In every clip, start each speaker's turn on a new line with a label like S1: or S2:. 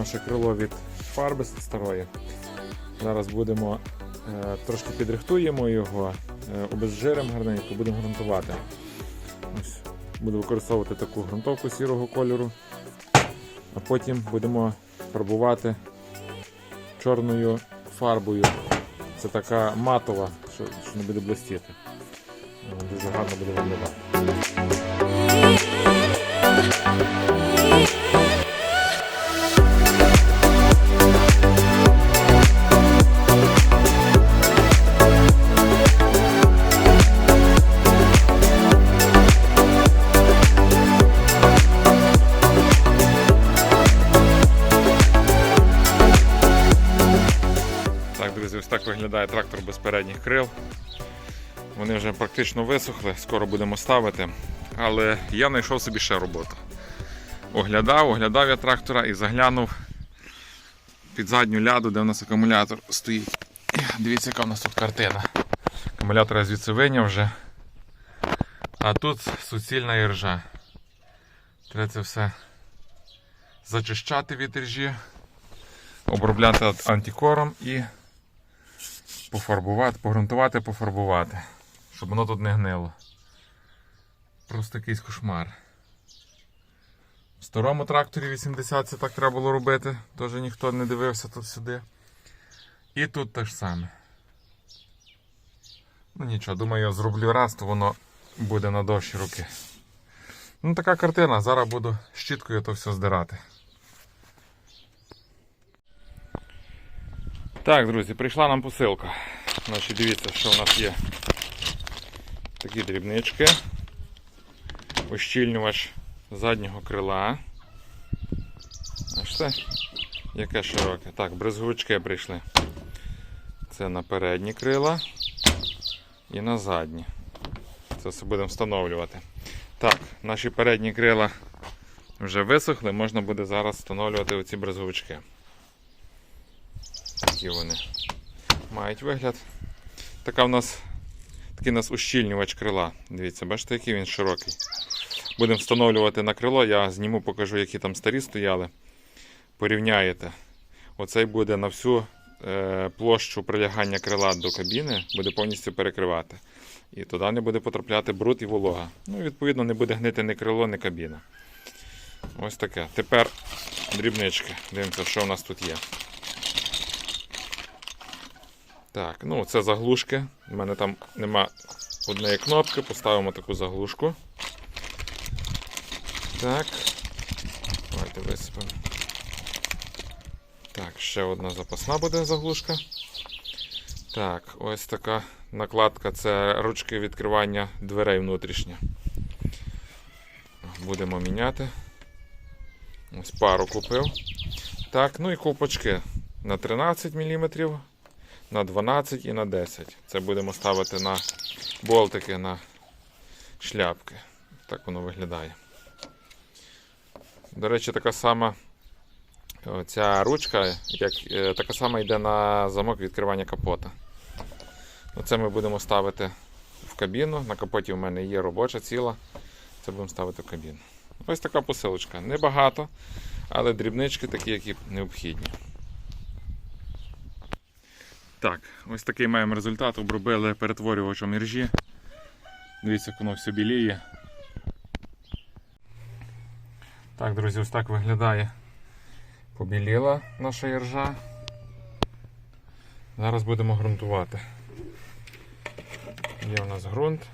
S1: наше крило від фарби старої. Зараз будемо е, трошки підрихтуємо його, е, обезжиримо гарненько, будемо ґрунтувати. Ось, буду використовувати таку ґрунтовку сірого кольору, а потім будемо фарбувати чорною фарбою. Це така матова, що, що не буде блистіти. Е, Дуже гарно буде виглядати. Виглядає трактор без передніх крил. Вони вже практично висохли, скоро будемо ставити. Але я знайшов собі ще роботу. Оглядав, оглядав я трактора і заглянув під задню ляду, де у нас акумулятор стоїть. Дивіться, яка у нас тут картина. Акумулятор я звідси вийняв вже. А тут суцільна іржа. Треба це все зачищати від іржі, обробляти антикором і пофарбувати, погрунтувати, пофарбувати, щоб воно тут не гнило. Просто якийсь кошмар. В старому тракторі 80 це так треба було робити, теж ніхто не дивився тут сюди. І тут те ж саме. Ну нічого, думаю, я зроблю раз, то воно буде на довші руки. Ну така картина, зараз буду щіткою то все здирати. Так, друзі, прийшла нам посилка. Значить, дивіться, що в нас є. Такі дрібнички. Ощільнювач заднього крила. Аж це, яке широке. Так, брезгувачки прийшли. Це на передні крила і на задні. Це все будемо встановлювати. Так, наші передні крила вже висохли, можна буде зараз встановлювати оці брезгувачки. Такі вони мають вигляд. Така у нас такий у нас ущільнювач крила. Дивіться, бачите, який він широкий. Будемо встановлювати на крило, я зніму, покажу, які там старі стояли. Порівняєте. Оцей буде на всю е, площу прилягання крила до кабіни, буде повністю перекривати. І туди не буде потрапляти бруд і волога. Ну, відповідно, не буде гнити ні крило, ні кабіна. Ось таке. Тепер дрібнички. Дивимося, що у нас тут є. Так, ну це заглушки. У мене там нема однієї кнопки, поставимо таку заглушку. Так. Давайте висипемо. Так, ще одна запасна буде заглушка. Так, ось така накладка це ручки відкривання дверей внутрішні. Будемо міняти. Ось пару купив. Так, ну і ковпачки на 13 мм, на 12 і на 10. Це будемо ставити на болтики на шляпки. Так воно виглядає. До речі, така сама ця ручка, як, е, така сама йде на замок відкривання капота. Оце ми будемо ставити в кабіну. На капоті у мене є робоча ціла. Це будемо ставити в кабіну. Ось така посилочка. Небагато, але дрібнички такі, які необхідні. Так, ось такий маємо результат. Обробили перетворювачем іржі. Дивіться, як воно все біліє. Так, друзі, ось так виглядає. Побіліла наша іржа. Зараз будемо ґрунтувати. Є у нас ґрунт.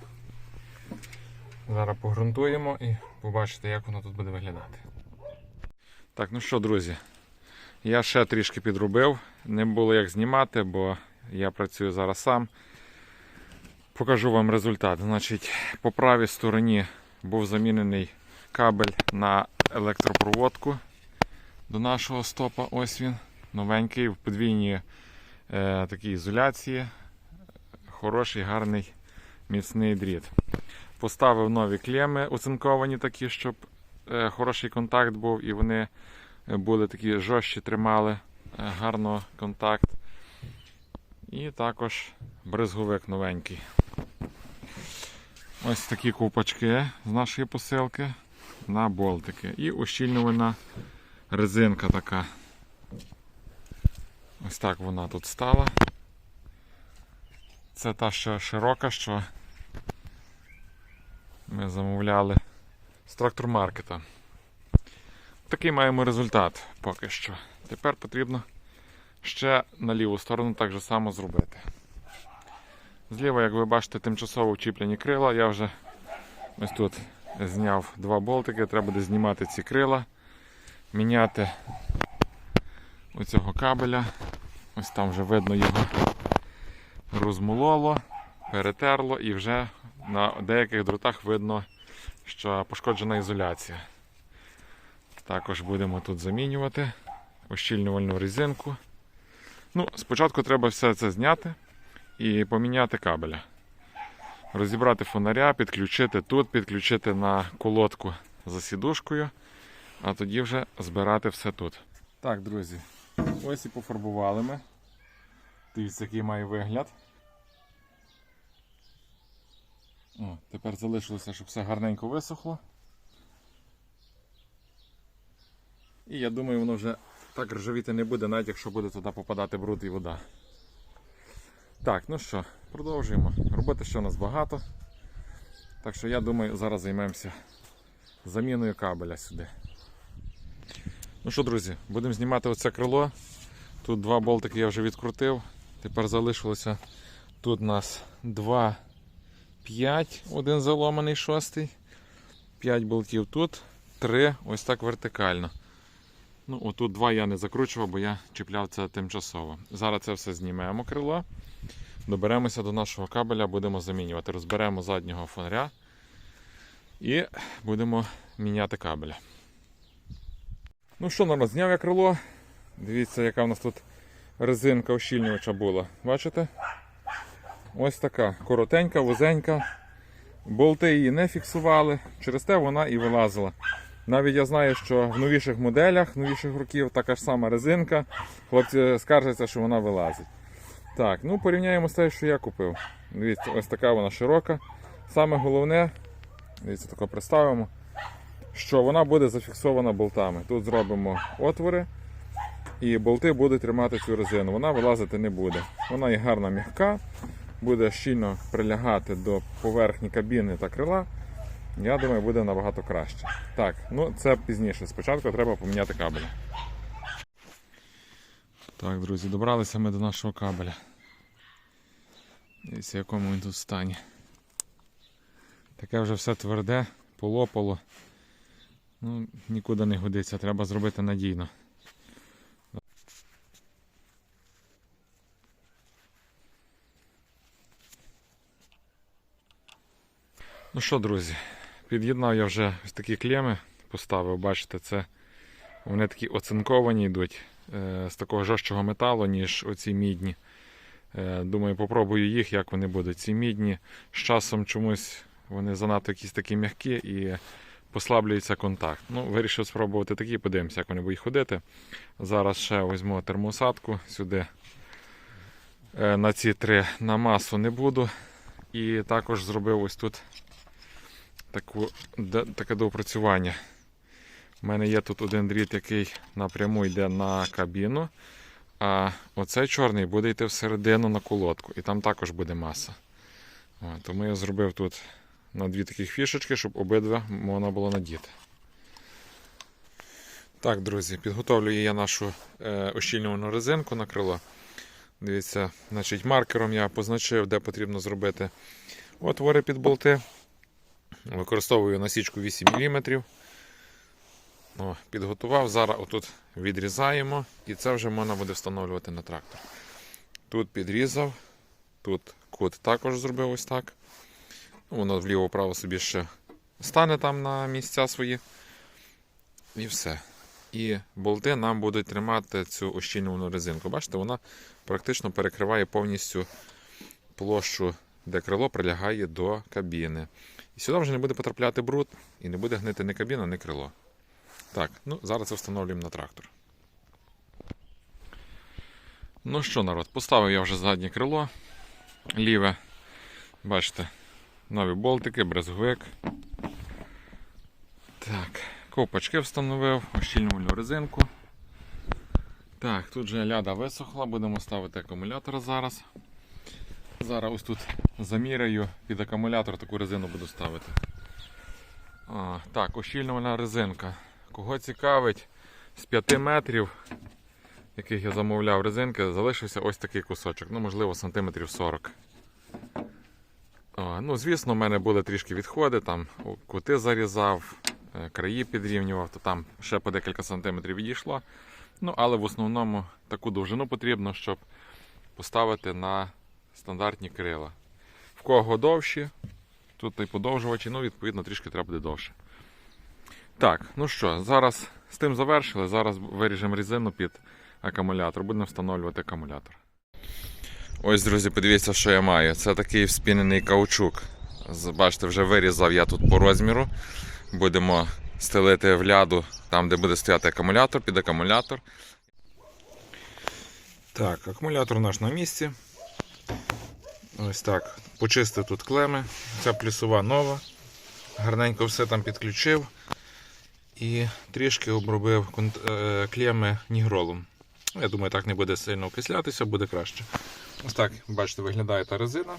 S1: Зараз погрунтуємо і побачите, як воно тут буде виглядати. Так, ну що, друзі, я ще трішки підробив. Не було як знімати, бо я працюю зараз сам. Покажу вам результат. Значить, по правій стороні був замінений кабель на електропроводку до нашого стопа. Ось він. Новенький, в подвійній е, такій ізоляції. Хороший, гарний, міцний дріт. Поставив нові клеми оцинковані такі, щоб е, хороший контакт був і вони були такі жорстче тримали е, гарно контакт. І також бризговик новенький. Ось такі ковпачки з нашої посилки на болтики. І ущільнювальна резинка така. Ось так вона тут стала. Це та що широка, що ми замовляли з трактор маркета. Такий маємо результат поки що. Тепер потрібно ще на ліву сторону так же само зробити. Зліва, як ви бачите, тимчасово вчіплені крила. Я вже ось тут зняв два болтики, треба буде знімати ці крила, міняти оцього кабеля. Ось там вже видно його розмололо, перетерло і вже на деяких дротах видно, що пошкоджена ізоляція. Також будемо тут замінювати ощільнювальну резинку. Ну, спочатку треба все це зняти і поміняти кабеля. Розібрати фонаря, підключити тут, підключити на колодку за сідушкою, а тоді вже збирати все тут. Так, друзі, ось і пофарбували ми. Дивіться, який має вигляд. О, тепер залишилося, щоб все гарненько висохло. І я думаю, воно вже так ржавіти не буде, навіть якщо буде туди попадати бруд і вода. Так, ну що, продовжуємо. Роботи ще у нас багато. Так що я думаю, зараз займемося заміною кабеля сюди. Ну що, друзі, будемо знімати оце крило. Тут два болтики я вже відкрутив. Тепер залишилося тут у нас 2, 5, один заломаний шостий. 5 болтів тут, 3 ось так вертикально. Ну, отут два я не закручував, бо я чіпляв це тимчасово. Зараз це все знімемо крило. Доберемося до нашого кабеля, будемо замінювати. Розберемо заднього фонаря і будемо міняти кабеля. Ну що, народ, зняв я крило. Дивіться, яка в нас тут резинка ощільнювача була. Бачите? Ось така коротенька, вузенька. Болти її не фіксували, через те вона і вилазила. Навіть я знаю, що в новіших моделях, новіших років така ж сама резинка. Хлопці скаржаться, що вона вилазить. Так, ну порівняємо з тим, що я купив. Дивіться, ось така вона широка. Саме головне, дивіться, тако представимо, що вона буде зафіксована болтами. Тут зробимо отвори, і болти будуть тримати цю резину. Вона вилазити не буде. Вона є гарна м'яка, буде щільно прилягати до поверхні кабіни та крила. Я думаю, буде набагато краще. Так, ну це пізніше. Спочатку треба поміняти кабеля. Так, друзі, добралися ми до нашого кабеля. Дивіться, в якому він тут стані. Таке вже все тверде, полопало. Ну, нікуди не годиться, треба зробити надійно. Ну що, друзі, під'єднав я вже ось такі клеми, поставив, бачите, це вони такі оцинковані йдуть е, з такого жорсткого металу, ніж оці мідні. Е, думаю, попробую їх, як вони будуть. Ці мідні з часом чомусь вони занадто якісь такі м'які і послаблюється контакт. Ну, вирішив спробувати такі, подивимося, як вони будуть ходити. Зараз ще візьму термосадку сюди. Е, На ці три на масу не буду. І також зробив ось тут таку, таке доопрацювання. У мене є тут один дріт, який напряму йде на кабіну, а оцей чорний буде йти всередину на колодку, і там також буде маса. Тому я зробив тут на дві таких фішечки, щоб обидва можна було надіти. Так, друзі, підготовлюю я нашу е, ощільнювану резинку на крило. Дивіться, значить, маркером я позначив, де потрібно зробити отвори під болти. Використовую насічку 8 мм. О, підготував. Зараз отут відрізаємо і це вже можна буде встановлювати на трактор. Тут підрізав, тут кут також зробив ось так. Ну, Воно вліво-право собі ще стане там на місця свої. І все. І болти нам будуть тримати цю ощільнювану резинку. Бачите, вона практично перекриває повністю площу, де крило прилягає до кабіни. І сюди вже не буде потрапляти бруд і не буде гнити ні кабіна, ні крило. Так, ну зараз це встановлюємо на трактор. Ну що, народ, поставив я вже заднє крило ліве. Бачите, нові болтики, брезговик. Так, Ковпачки встановив, ощільнювальну резинку. Так, тут же ляда висохла, будемо ставити акумулятор зараз. Зараз ось тут заміряю під акумулятор таку резину буду ставити. А, так, ощільнювальна резинка. Кого цікавить, з 5 метрів, яких я замовляв резинки, залишився ось такий кусочок, ну можливо сантиметрів 40. А, ну, звісно, в мене були трішки відходи, там кути зарізав, е, краї підрівнював, то там ще по декілька сантиметрів відійшло. Ну, але в основному таку довжину потрібно, щоб поставити на стандартні крила. В кого довші, тут і подовжувачі, ну, відповідно, трішки треба буде довше. Так, ну що, зараз з тим завершили. Зараз виріжемо резину під акумулятор, будемо встановлювати акумулятор. Ось, друзі, подивіться, що я маю. Це такий вспінений каучук. Бачите, вже вирізав я тут по розміру. Будемо стелити в ляду там, де буде стояти акумулятор, під акумулятор. Так, акумулятор наш на місці. Ось так. Почистив тут клеми. Ця плюсова нова. Гарненько все там підключив. І трішки обробив е, клеми нігролом. Я думаю, так не буде сильно окислятися, буде краще. Ось так, бачите, виглядає та резина.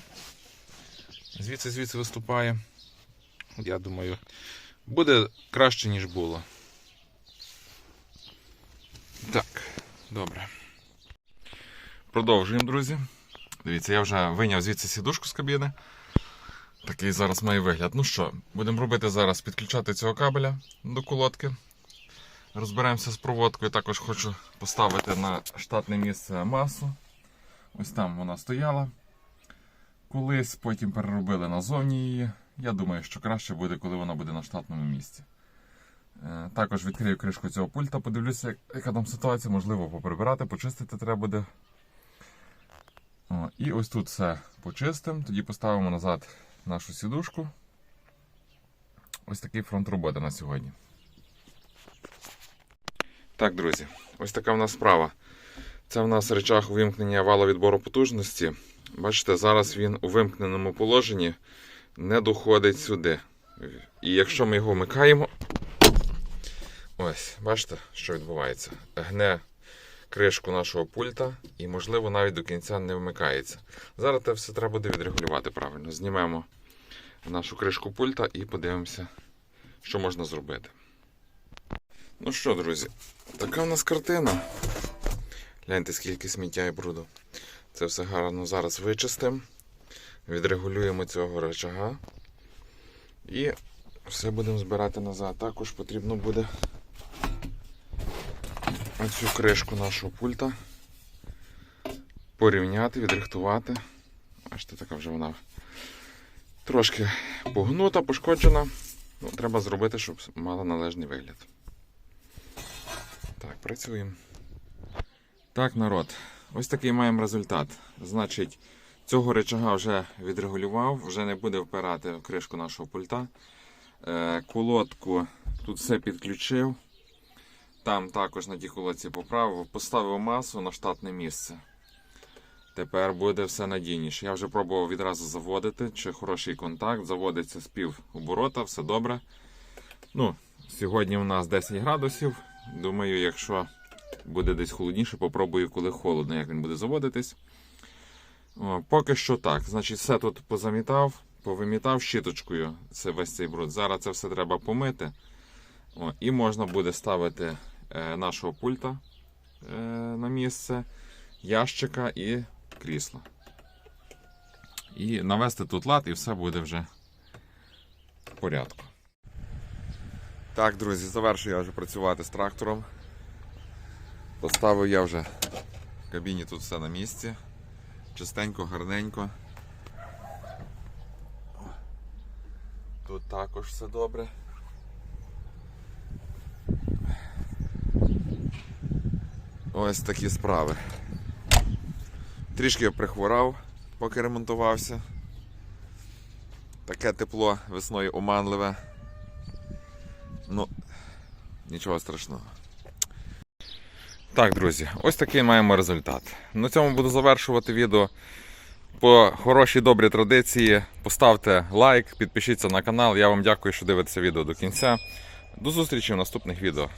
S1: Звідси звідси виступає. Я думаю, буде краще, ніж було. Так, добре. Продовжуємо, друзі. Дивіться, я вже виняв звідси сідушку з кабіни. Такий зараз має вигляд. Ну що, будемо робити зараз підключати цього кабеля до колодки. Розберемося з проводкою. Також хочу поставити на штатне місце масу. Ось там вона стояла. Колись потім переробили назовні її. Я думаю, що краще буде, коли вона буде на штатному місці. Е, Також відкрию кришку цього пульта, подивлюся, яка там ситуація, можливо, поприбирати, почистити треба буде. О, і ось тут все почистимо, тоді поставимо назад нашу сідушку. Ось такий фронт роботи на сьогодні. Так, друзі, ось така в нас справа. Це в нас речах вимкнення валовідбору потужності. Бачите, зараз він у вимкненому положенні не доходить сюди. І якщо ми його вмикаємо, ось, бачите, що відбувається? Гне кришку нашого пульта і, можливо, навіть до кінця не вмикається. Зараз це все треба буде відрегулювати правильно. Знімемо нашу кришку пульта і подивимося, що можна зробити. Ну що, друзі, така в нас картина. Гляньте, скільки сміття і бруду. Це все гарно зараз вичистимо. Відрегулюємо цього речага. І все будемо збирати назад. Також потрібно буде оцю кришку нашого пульта порівняти, відрихтувати. Бачите, така вже вона трошки погнута, пошкоджена. Ну, треба зробити, щоб мала належний вигляд. Так, працюємо. Так, народ. Ось такий маємо результат. Значить, цього речага вже відрегулював, вже не буде впирати в кришку нашого пульта. Е, колодку тут все підключив. Там також на тій колодці поправив, поставив масу на штатне місце. Тепер буде все надійніше. Я вже пробував відразу заводити, чи хороший контакт, заводиться з пів оборота, все добре. Ну, сьогодні у нас 10 градусів. Думаю, якщо буде десь холодніше, попробую, коли холодно, як він буде заводитись. О, поки що так. Значить, все тут позамітав, повимітав щіточкою це весь цей бруд. Зараз це все треба помити. О, і можна буде ставити нашого пульта е, на місце, ящика і крісла. І навести тут лад, і все буде вже в порядку. Так, друзі, завершую я вже працювати з трактором. Поставив я вже в кабіні тут все на місці. Чистенько, гарненько. Тут також все добре. Ось такі справи. Трішки прихворав, поки ремонтувався. Таке тепло весною оманливе. Ну, нічого страшного. Так, друзі, ось такий маємо результат. На цьому буду завершувати відео. По хорошій добрій традиції поставте лайк, підпишіться на канал. Я вам дякую, що дивитеся відео до кінця. До зустрічі в наступних відео.